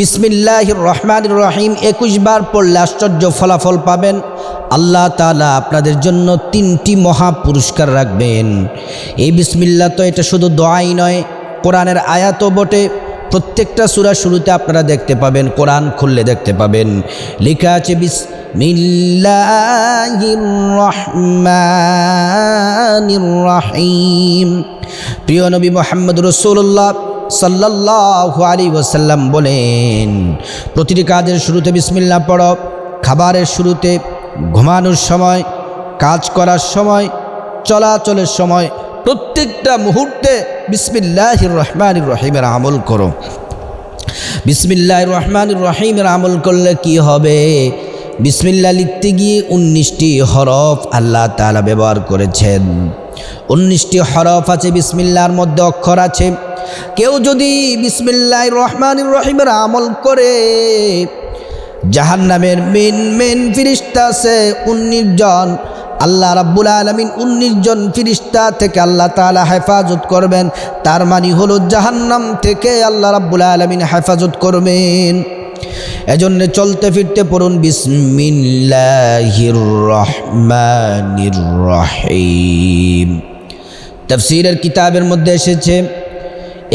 বিসমিল্লাহ রহমান রহিম একুশ বার পড়লে আশ্চর্য ফলাফল পাবেন। আল্লাহ তালা আপনাদের জন্য তিনটি মহা পুরস্কার রাখবেন। এই বিসমিল্লা তো এটা শুধু দোয়াই নয়, কোরআনের আয়াতও বটে। প্রত্যেকটা সূরা শুরুতে আপনারা দেখতে পাবেন, কোরআন খুললে দেখতে পাবেন। লেখা আছে, বিসমিল্লাহির রহমানির রহিম। প্রিয় নবী মোহাম্মদ রসুল্লাহ সাল্লাল্লাহু আলী ওসাল্লাম বলেন, প্রতিটি কাজের শুরুতে বিসমিল্লা পড়ো, খাবারের শুরুতে ঘুমানোর সময়, কাজ করার সময়, চলাচলের সময়, প্রত্যেকটা মুহূর্তে বিসমিল্লাহ রহমান রহিমের আমল করো। বিসমিল্লাহ রহমান রহিমের আমল করলে কি হবে? বিসমিল্লা লিখতে গিয়ে উনিশটি হরফ আল্লাহ তালা ব্যবহার করেছেন। উনিশটি হরফ আছে বিসমিল্লার মধ্যে অক্ষর আছে। কেউ যদি বিসমিল্লাহ রহমান রহিমের আমল করে, জাহান্নামের মেন মেন ফিরিস্তা আছে, উনিশ জন। আল্লাহ রাব্বুল আলমিন উনিশ জন ফিরিস্তা থেকে আল্লাহ তালা হেফাজত করবেন। তার মানে হলো জাহান্নাম থেকে আল্লাহ রাব্বুল আলমিন হেফাজত করবেন। এজন্য চলতে ফিরতে পড়ুন, বিসমিল্লাহির রহমানির রহিম। তফসিরের কিতাবের মধ্যে এসেছে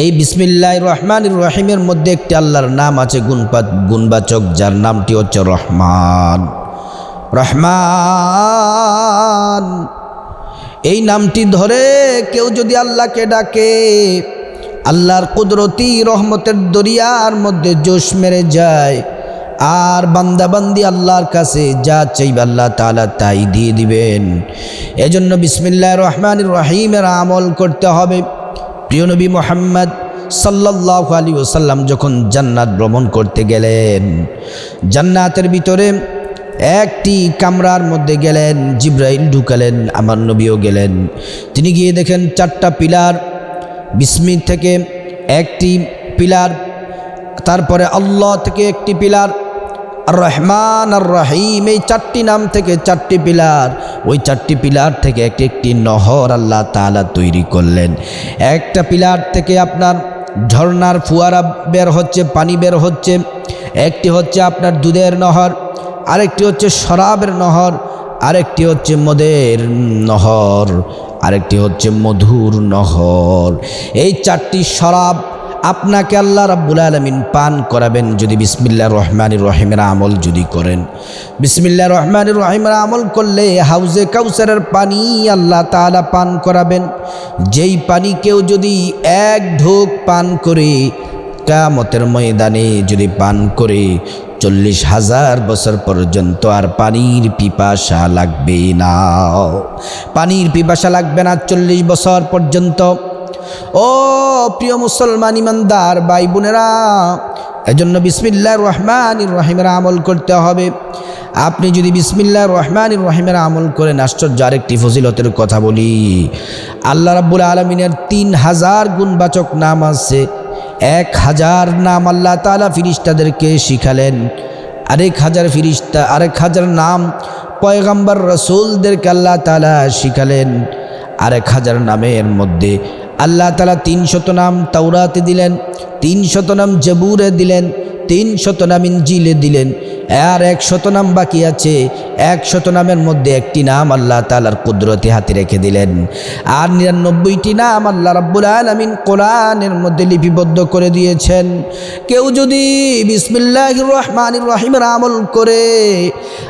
এই বিসমিল্লাহ রহমান রহিমের মধ্যে একটি আল্লাহর নাম আছে গুণপাত গুণবাচক, যার নামটি হচ্ছে রহমান। রহমান। এই নামটি ধরে কেউ যদি আল্লাহকে ডাকে, আল্লাহর কুদরতি রহমতের দরিয়ার মধ্যে জোশ মেরে যায়, আর বান্দাবান্দি আল্লাহর কাছে যা চাইবে আল্লাহ তালা তাই দিয়ে দিবেন। এজন্য বিসমিল্লাহ রহমান রহিমের আমল করতে হবে। প্রিয় নবী মোহাম্মদ সাল্লাহ আলী ওসাল্লাম যখন জান্নাত ভ্রমণ করতে গেলেন, জান্নাতের ভিতরে একটি কামরার মধ্যে গেলেন, জিব্রাইল ঢুকালেন, আমার নবীও গেলেন। তিনি গিয়ে দেখেন চারটা পিলার বিস্মিত থেকে একটি পিলার, তারপরে আল্লাহ থেকে একটি পিলার আর রহমান আর রহিম এই চারটি নাম থেকে চারটি পিলার। ওই চারটি পিলার থেকে একটি একটি নহর আল্লাহ তালা তৈরি করলেন। একটা পিলার থেকে আপনার ঝর্নার ফুয়ারা বের হচ্ছে, পানি বের হচ্ছে। একটি হচ্ছে আপনার দুধের নহর, আরেকটি হচ্ছে শরাবের নহর, আরেকটি হচ্ছে মদের নহর, আরেকটি হচ্ছে মধুর নহর। এই চারটি শরাব আপনাকে আল্লাহ রাব্বুল আলমিন পান করাবেন যদি বিসমিল্লা রহমান রহিমের আমল যদি করেন। বিসমিল্লা রহমান রহিমের আমল করলে হাউজে কাউসারের পানি আল্লাহ তালা পান করাবেন। যেই পানি কেউ যদি এক ঢোক পান করে কামতের ময়দানে যদি পান করে, চল্লিশ হাজার বছর পর্যন্ত আর পানির পিপাসা লাগবে না। পানির পিপাসা লাগবে না চল্লিশ বছর পর্যন্ত। ও প্রিয় মুসলমান ইমানদার ভাই বোনেরা, এজন্য বিসমিল্লা রহমান রহিমের আমল করতে হবে। আপনি যদি বিসমিল্লা রহমান রহিমের আমল করেন, আশ্চর্য, আরেকটি ফজিলতের কথা বলি। আল্লাহ রাব্বুল আলমিনের তিন হাজার গুণবাচক নাম আছে। এক হাজার নাম আল্লাহ তালা ফিরিস্তাদেরকে শিখালেন। আরেক হাজার ফিরিস্তা, আরেক হাজার নাম পয়গাম্বার রসুলদেরকে আল্লাহ তালা শিখালেন। আরেক হাজার নামের মধ্যে আল্লাহ তালা তিন শত নাম তাওরাতে দিলেন তিন শত নাম জবুরে দিলেন তিন শত নাম ইঞ্জিলে দিলেন, আর এক শত নাম বাকি আছে এক শত নামের মধ্যে একটি নাম আল্লাহ তালার কুদরতি হাতে রেখে দিলেন। আর নিরানব্বইটি নাম আল্লাহ রাব্বুল আলমিন কোরআনের মধ্যে লিপিবদ্ধ করে দিয়েছেন। কেউ যদি বিসমিল্লাহ রহমান রহিমের আমল করে,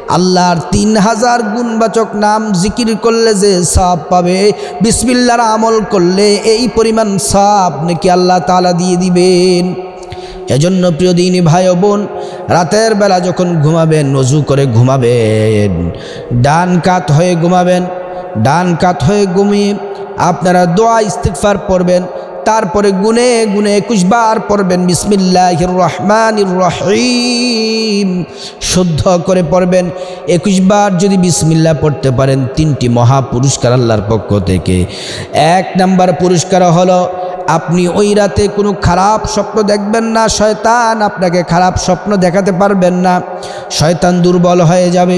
আল্লাহর তিন হাজার গুণবাচক নাম জিকির করলে যে সাপ পাবে, বিসমিল্লার আমল করলে এই পরিমাণ সাপ নাকি আল্লাহ তালা দিয়ে দিবেন? এজন্য প্রিয় দিনী ভাই বোন, রাতের বেলা যখন ঘুমাবেন, নজু করে ঘুমাবেন। ডান কাত হয়ে ঘুমাবেন, ডান কাত হয়ে ঘুমিয়ে আপনারা দোয়া ইস্তিকফার পড়বেন, তারপরে গুনে গুনে একুশ বার পড়বেন বিসমিল্লাহ রহমান রহিম। শুদ্ধ করে পড়বেন একুশ বার যদি বিসমিল্লা পড়তে পারেন, তিনটি মহা পুরস্কার আল্লাহর পক্ষ থেকে। এক নাম্বার পুরস্কার হলো আপনি ওই রাতে কোনো খারাপ স্বপ্ন দেখবেন না, শয়তান আপনাকে খারাপ স্বপ্ন দেখাতে পারবেন না। শয়তান দুর্বল হয়ে যাবে।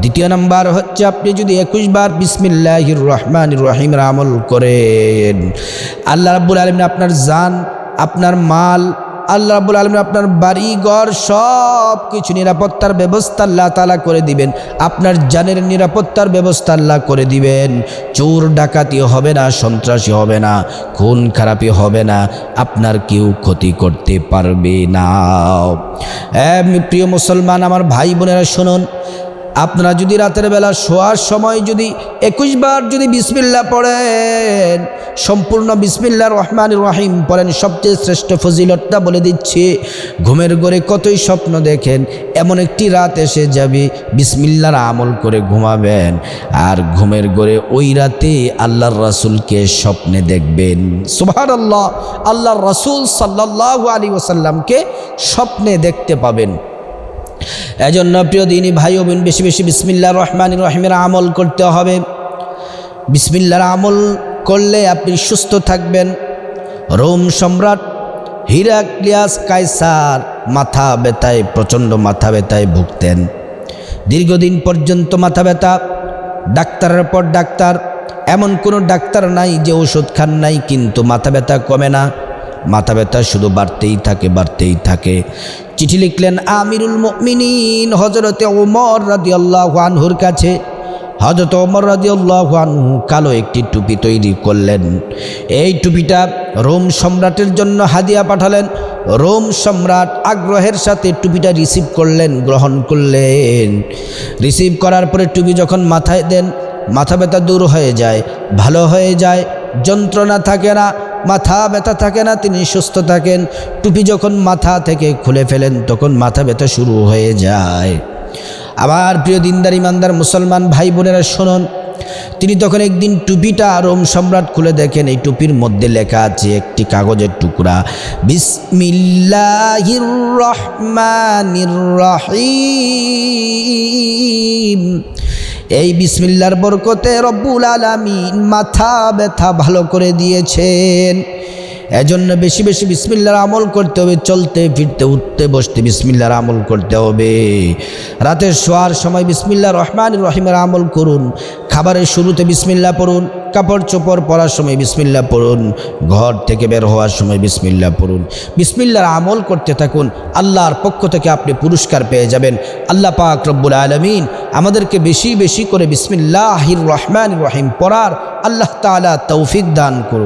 দ্বিতীয় নাম্বার হচ্ছে আপনি যদি একুশ বার বিসমিল্লাহির রহমান রহিম আমল করেন, আল্লাহ রাবুল আলমিন আপনার জান, আপনার মাল আল্লাহ রাবুল আলম আপনার বাড়ি ঘর সব কিছু নিরাপত্তার ব্যবস্থা আল্লাহ তালা করে দিবেন। আপনার জানের নিরাপত্তার ব্যবস্থা আল্লাহ করে দিবেন। চোর ডাকাতি হবে না, সন্ত্রাসী হবে না, খুন খারাপি হবে না, আপনার কেউ ক্ষতি করতে পারবে না। প্রিয় মুসলমান, আমার ভাই বোনেরা শুনুন আপনারা যদি রাতের বেলা শোয়ার সময় যদি একুশ বার যদি বিসমিল্লা পড়েন, সম্পূর্ণ বিসমিল্লা রহমান রহিম পড়েন, সবচেয়ে শ্রেষ্ঠ ফজিলতটা বলে দিচ্ছি, ঘুমের ঘরে কতই স্বপ্ন দেখেন, এমন একটি রাত এসে যাবে, বিসমিল্লার আমল করে ঘুমাবেন, আর ঘুমের ঘরে ওই রাতে আল্লাহর রাসুলকে স্বপ্নে দেখবেন। সুভার আল্লাহ আল্লাহর রাসুল সাল্লাহ আলী ওসাল্লামকে স্বপ্নে দেখতে পাবেন। এজন্য প্রিয় দিনী ভাই ও বোন, বেশি বেশি বিসমিল্লা রহমান রহিমের আমল করতে হবে। বিসমিল্লার আমল করলে আপনি সুস্থ থাকবেন। রোম সম্রাট হিরাক্লিয়াস কাইসার মাথা ব্যথায়, প্রচণ্ড মাথা ব্যথায় ভুগতেন। দীর্ঘদিন পর্যন্ত মাথা ব্যথা, ডাক্তারের পর ডাক্তার। এমন কোনো ডাক্তার নাই যে ওষুধ খান নাই, কিন্তু মাথা ব্যথা কমে না। মাথা ব্যথা শুধু বাড়তেই থাকে বাড়তেই থাকে। চিঠি লিখলেন আমিরুল মিনীন হজরতে ওমর রাদি আল্লাহ আনহুর কাছে। হজরত ওমর আল্লাহ আনহু কালো একটি টুপি তৈরি করলেন। এই টুপিটা রোম সম্রাটের জন্য হাদিয়া পাঠালেন। রোম সম্রাট আগ্রহের সাথে টুপিটা রিসিভ করলেন, গ্রহণ করলেন। রিসিভ করার পরে টুপি যখন মাথায় দেন, মাথা ব্যথা দূর হয়ে যায়, ভালো হয়ে যায়, যন্ত্রণা থাকে না। মাথা ব্যথা থাকে না, তিনি সুস্থ থাকেন। টুপি যখন মাথা থেকে খুলে ফেলেন, তখন মাথা ব্যথা শুরু হয়ে যায়। আবার প্রিয় দিনদার, ইমানদার মুসলমান ভাই বোনেরা, শুনুন। তিনি তখন একদিন টুপিটা রোম সম্রাট খুলে দেখেন। এই টুপির মধ্যে লেখা আছে একটি কাগজের টুকরা, বিসমিল্লাহির রহমানির রহিম। এই বিসমিল্লার বরকতে রব্বুল আলমিন মাথা ব্যথা ভালো করে দিয়েছেন। এজন্য বেশি বেশি বিসমিল্লার আমল করতে হবে, চলতে, ফিরতে, উঠতে, বসতে বিসমিল্লার আমল করতে হবে। রাতের শোয়ার সময় বিসমিল্লা রহমান রহিমের আমল করুন। খাবারের শুরুতে বিসমিল্লা পড়ুন, কাপড় চোপড় পরার সময় বিসমিল্লা পড়ুন, ঘর থেকে বের হওয়ার সময় বিসমিল্লা পড়ুন। বিসমিল্লার আমল করতে থাকুন, আল্লাহর পক্ষ থেকে আপনি পুরস্কার পেয়ে যাবেন। আল্লাহ পাক রব্বুল আলমিন আমাদেরকে বেশি বেশি করে বিসমিল্লাহির রহমান রহিম পড়ার আল্লাহ তালা তৌফিক দান করুন।